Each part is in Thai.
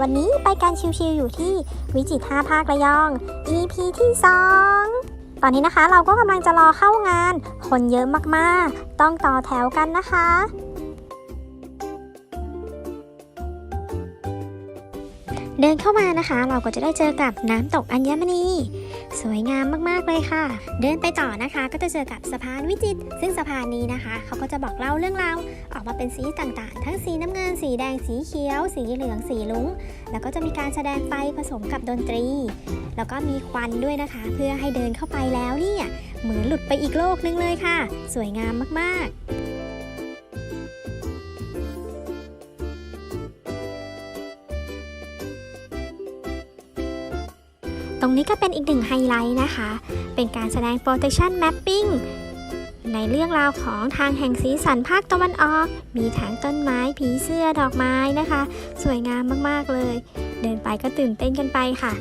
วันนี้ไปกันชิวๆอยู่ที่วิจิตร5ภาคระยอง EP ที่ 2 ตอนนี้นะคะเราก็กำลังจะรอเข้างาน คนเยอะมากๆ ต้องต่อแถวกันนะคะ เดินเข้ามานะคะ เราก็จะได้เจอกับน้ำตกอัญมณี สวยงามมากๆเลยค่ะ เดินไปต่อนะคะ ก็จะเจอกับสะพานวิจิตรซึ่งสะพานนี้นะคะ เขาก็จะบอกเล่าเรื่องราวออกมาเป็นสีต่างๆ ทั้งสีน้ำเงินสีแดงสีเขียว สีเหลืองสีลุ้ง แล้วก็จะมีการแสดงไฟผสมกับดนตรี แล้วก็มีควันด้วยนะคะ เพื่อให้เดินเข้าไปแล้วเนี่ยเหมือนหลุดไปอีกโลกนึงเลยค่ะ สวยงามมากๆ รงนี้ก็เป็นอีกหนึ่งไฮไลท์นะคะ เป็นการแสดง protection mapping ในเรื่องราวของทางแห่งสีสันภาคตะวันออก มีทั้งต้นไม้ผีเสื้อดอกไม้นะคะ สวยงามมากๆเลย เดินไปก็ตื่นเต้นกันไปค่ะ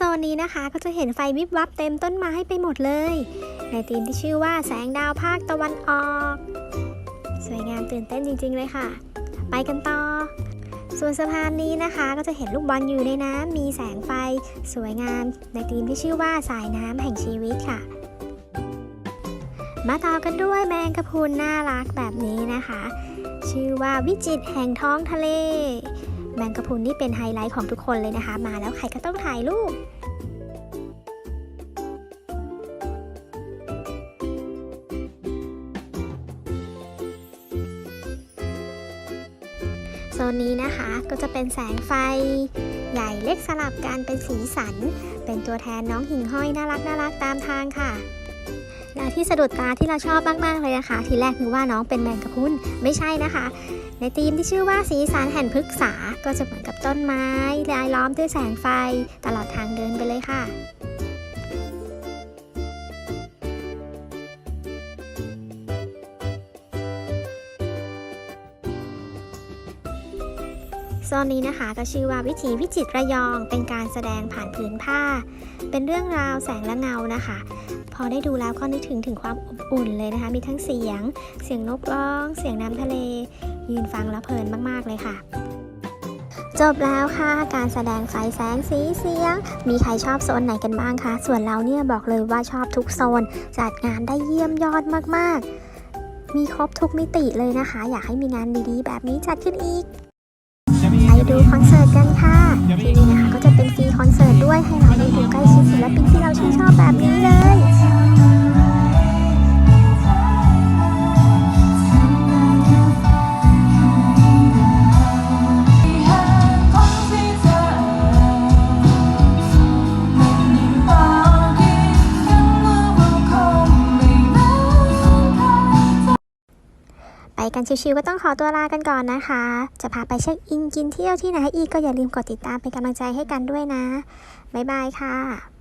ซนนี้นะคะก็จะเห็นไฟวิบวับเต็มต้นไม้ไปหมดเลย ในธีมที่ชื่อว่าแสงดาวภาคตะวันออก สวยงามตื่นเต้นจริง ๆ เลยค่ะ ไปกันต่อ ส่วนสะพานนี้นะคะ ก็จะเห็นลูกบอลอยู่ในน้ำมีแสงไฟ สวยงาม ในธีมที่ชื่อว่าสายน้ำแห่งชีวิตค่ะ มาต่อกันด้วยแมงกะพรุนน่ารักแบบนี้นะคะ ชื่อว่าวิจิตแห่งท้องทะเลแมงกะพรุนนี่เป็นไฮไลท์ของทุกคนเลยนะคะ มาแล้วใครก็ต้องถ่ายรูป ซนนี้นะคะก็จะเป็นแสงไฟ ใหญ่เล็กสลับกันเป็นสีสัน เป็นตัวแทนน้องหิ่งห้อยน่ารักน่ารักตามทางค่ะ แล้วที่สะดุดตาที่เราชอบมากๆเลยนะคะ ทีแรกนึกว่าน้องเป็นแมงกะพรุนไม่ใช่นะคะ ในธีมที่ชื่อว่าสีสันแห่งพฤกษา ก็จะเหมือนกับต้นไม้ลายล้อมด้วยแสงไฟ ตลอดทางเดินไปเลยค่ะ โซนนี้นะคะก็ชื่อว่าวิถีวิจิตรระยอง เป็นการแสดงผ่านผืนผ้า เป็นเรื่องราวแสงและเงานะคะ พอได้ดูแล้วก็นึกถึงถึงความอบอุ่นเลยนะคะ มีทั้งเสียง เสียงนกร้อง เสียงน้ำทะเล ยืนฟังแล้วเพลินมากๆเลยค่ะ จบแล้วค่ะ การแสดงไฟแสงสีเสียง มีใครชอบโซนไหนกันบ้างคะ ส่วนเราเนี่ยบอกเลยว่าชอบทุกโซน จัดงานได้เยี่ยมยอดมากๆ มีครบทุกมิติเลยนะคะ อยากให้มีงานดีๆ แบบนี้จัดขึ้นอีก ดูคอนเสิร์ตกันค่ะ ที่นี่นะคะก็จะเป็นฟรีคอนเสิร์ตด้วยให้เราได้ดูใกล้ชิดศิลปินที่เราชื่นชอบแบบนี้เลย กันชิวๆก็ต้องขอตัวลากันก่อนนะคะ จะพาไปเช็คอินกินเที่ยวที่ไหนอีกก็อย่าลืมกดติดตามเป็นกำลังใจให้กันด้วยนะ บ๊ายบายค่ะ